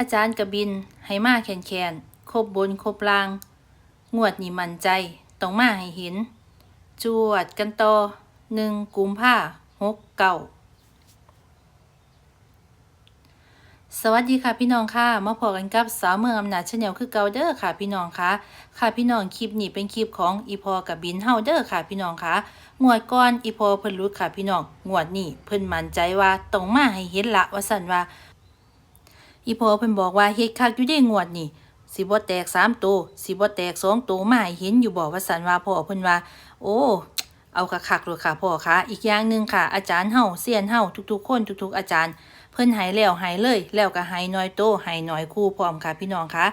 อาจารย์กบินให้มาแขนแขนครบบนครบลาง งวดนี้มั่นใจต้องมาให้เห็น จวดกันต่อหนึ่งกุมภาหกเก่าสวัสดีค่ะพี่น้องค่ะมาพอกันกับสาวเมืองอำนาจชาแนลคือเกาเดอร์ค่ะพี่น้องค่ะค่ะพี่น้องคลิปนี้เป็นคลิปของอีพอกับบินเฮาเดอร์ค่ะพี่น้องค่ะงวดก่อนอีพอเพิ่นรู้ค่ะพี่น้องงวดนี้เพิ่นมั่นใจว่าต้องมาให้เห็นละว่าสั่นว่า อีพอเพิ่นบอกว่าเฮ็ดคักอยู่ได้งวดนี่สิบ่แตกสามตัวสิบ่แตกสองตัวมาเห็นอยู่บ่ว่าสันว่าพ่อเพิ่นว่า โอ้เอาคักเลยค่ะพ่อคะอีกอย่างหนึ่งค่ะ อาจารย์เฮาเซียนเฮาทุกๆ คนทุก ๆ อาจารย์ เพิ่นหายแล้วหายเลย แล้วก็หายน้อยโตหายน้อยคู่พร้อมค่ะพี่น้องค่ะ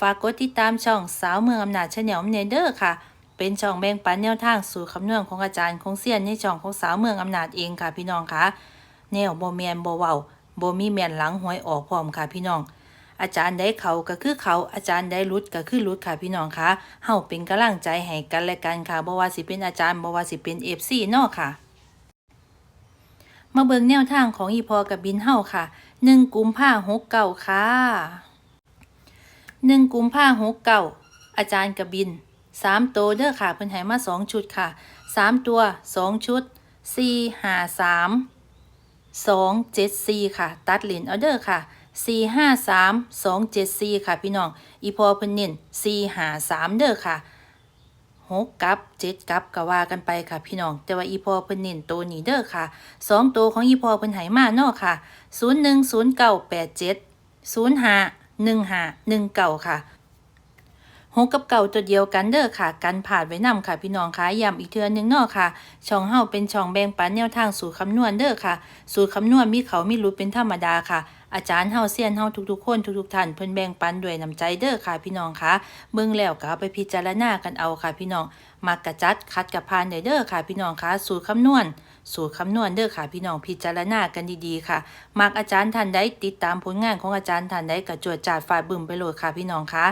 ฝากกดติดตามช่องสาวเมืองอำนาจชาแนลเนเดอร์ค่ะ เป็นช่องแบ่งปันแนวทางสู่คำนวณของอาจารย์ของเซียนในช่องของสาวเมืองอำนาจเองค่ะพี่น้องค่ะแนวบ่แมนบ่เว้า บ่มีแม่นหลังหวยออกพร้อมค่ะพี่น้อง อาจารย์ได้เขาก็คือเขาอาจารย์ได้รุดก็คือรุดค่ะพี่น้องคะเฮาเป็นกำลังใจให้กันและกันค่ะบ่ว่าสิเป็นอาจารย์บ่ว่าสิเป็น FC เนาะค่ะ มาเบิ่งแนวทางของอีพอกับบินเฮาค่ะ1กุมภาหกเก้าค่ะ1กุมภาหกเก้าอาจารย์กับบินสามตัวเด้อค่ะเพิ่นให้มาสองชุดค่ะสามตัวสองชุดสี่ห้าสาม สองเจ็ดซีค่ะ ตัดเหรียญเอาเดอร์ค่ะสี่ห้าสามสองเจ็ดซีค่ะ พี่น้อง อีพอเพิ่นเน้นสี่ห้าสามเด้อค่ะหกกับเจ็ดกับก็ว่ากันไปค่ะพี่น้อง แต่ว่าอีพอเพิ่นเน้นตัวนี้เด้อค่ะสองตัวของอีพอเพิ่นไหมาเนาะค่ะศูนย์หนึ่งศูนย์เก้าแปดเจ็ดศูนย์ห้าหนึ่งห้าหนึ่งเก้าค่ะ หกกับเก่าตัวเดียวกันเด้อค่ะ กันผ่านไว้นำค่ะ พี่น้องค่ะย้ำอีกเทื่อหนึงเนาะค่ะ ช่องเฮาเป็นช่องแบ่งปันแนวทางสู่คำนวณเด้อค่ะ สู่คำนวณมีเขามีรู้เป็นธรรมดาค่ะ อาจารย์เฮาเซียนเฮาทุกๆคนทุกๆท่านเพิ่นแบ่งปันด้วยน้ำใจเด้อค่ะ พี่น้องค่ะเบิ่งแล้วก็เอาไปพิจารณากันเอาค่ะ พี่น้องมักกะจัดคัดกะพานได้เด้อค่ะ พี่น้องค่ะสู่คำนวณสู่คำนวณเด้อค่ะ พี่น้องพิจารณากันดีๆค่ะ มักอาจารย์ท่านใดติดตามผลงานของอาจารย์ท่านใดก็จวดจาดฟาดบึ้มไปโลดค่ะพี่น้องค่ะ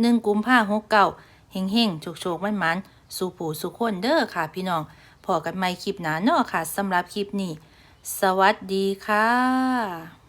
หนึ่งกุมภาหกเก้าเฮงเฮงโชคโชคมันมันสู่ผู้สู่คนเด้อค่ะพี่น้องพอกันใหม่คลิปหนาเนาะค่ะสำหรับคลิปนี้ สวัสดีค่ะ